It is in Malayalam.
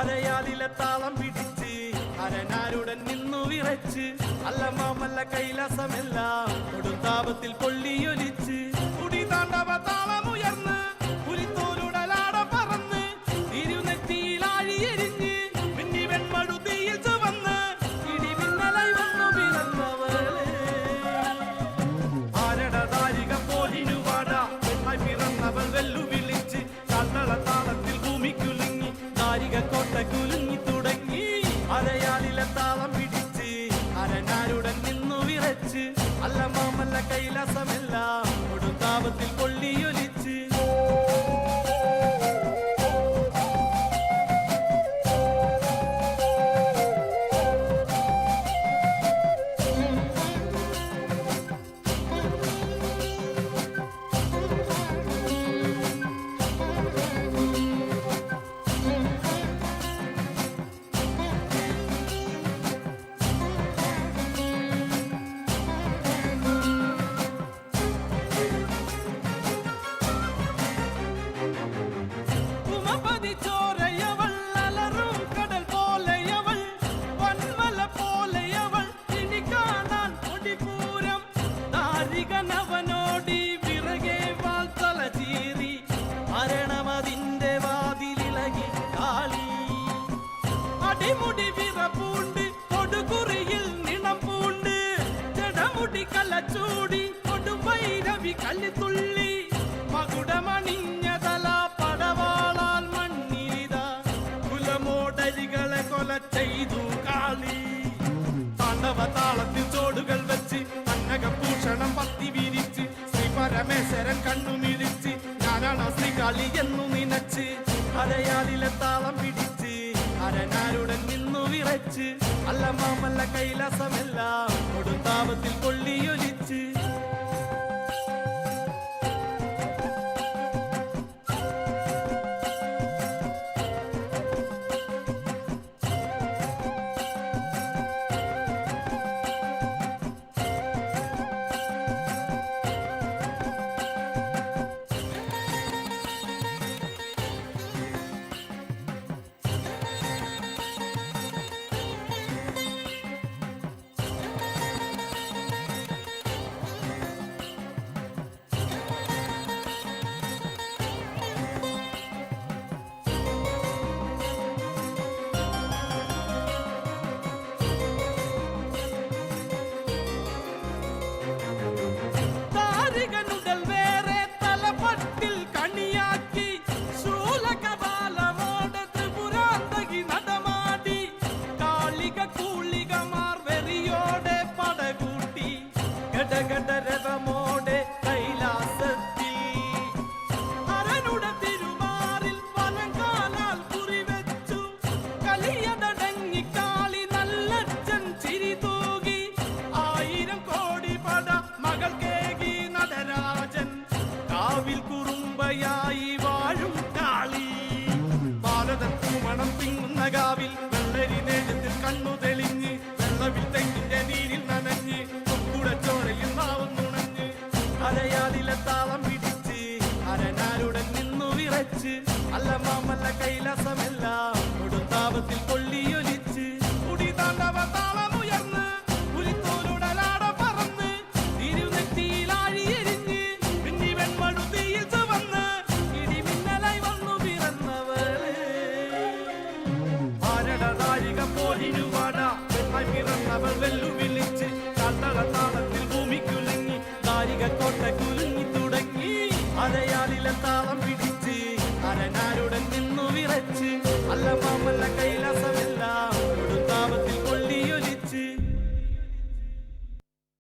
അരയാലിലെ താളം പിടിച്ച് അരനാരുടൻ നിന്നു വിറച്ച് അല്ല മാമല്ല കൈലാസമെല്ലാം കൊടുത്താപത്തിൽ പൊള്ളിയൊലിച്ച് മാമല്ല ഉമപതി ചോരയവൾ അലറും കടൽ പോലെയവൾ വൻമല പോലെയവൾ. ഇനി കാണാൻ കൊടിപൂരം ദാരികനവനോടി വിറകെ വാൾത്തല ചീറി മരണമതിന്റെ വാതിലിളകി കാളി. അടിമുടി വിറപ്പൂണ്ട് കൊടുകുറിയിൽ നിണം പൂണ്ട് ജടമുടി കലച്ചൂടി കൊടുവൈരവി കല്ലിത്തുള്ളി മകുടമണിഞ്ഞ ശ്രീ കണ്ണു കണ്ണുമിഴിച്ച് ഞാനാണ് ശ്രീകാലി എന്നു നിനച്ച് അരയാലിലെ താളം പിടിച്ച് അരനാരുടൻ നിന്നു വിറച്ച് അല്ല മാമല്ല കൈലാസമെല്ലാം കൊടുത്താപത്തിൽ കൊള്ളിയൊലിച്ച് Siga no കുറുമ്പയായി വാഴും കാളി ഭാരതൻ പൂമണം തിങ്ങുന്ന കാവിൽ വെള്ളരി നേരത്തിൽ കണ്ണു തെളിഞ്ഞ് വെള്ളവിൽ തെങ്ങിന്റെ നീരിൽ നനഞ്ഞ് കൂടെ ചോരയിൽ നാവും നുണഞ്ഞ് അരയാലിലെ താളം പിടിച്ച് അരനാരുടൻ നിന്നു വിറച്ച് അല്ല മാമല്ല കൈലാസമെല്ലാം ഒട്ടകത്താളത്തിൽ ഭൂമിക്കുലങ്ങി കാരികക്കോട്ട കുലുങ്ങി തുടങ്ങി അരയാലിലെ താളം പിടിച്ച് അരനാരുടൻ നിന്നു വിറച്ച് അല്ല മാമല്ല കയ്യിൽ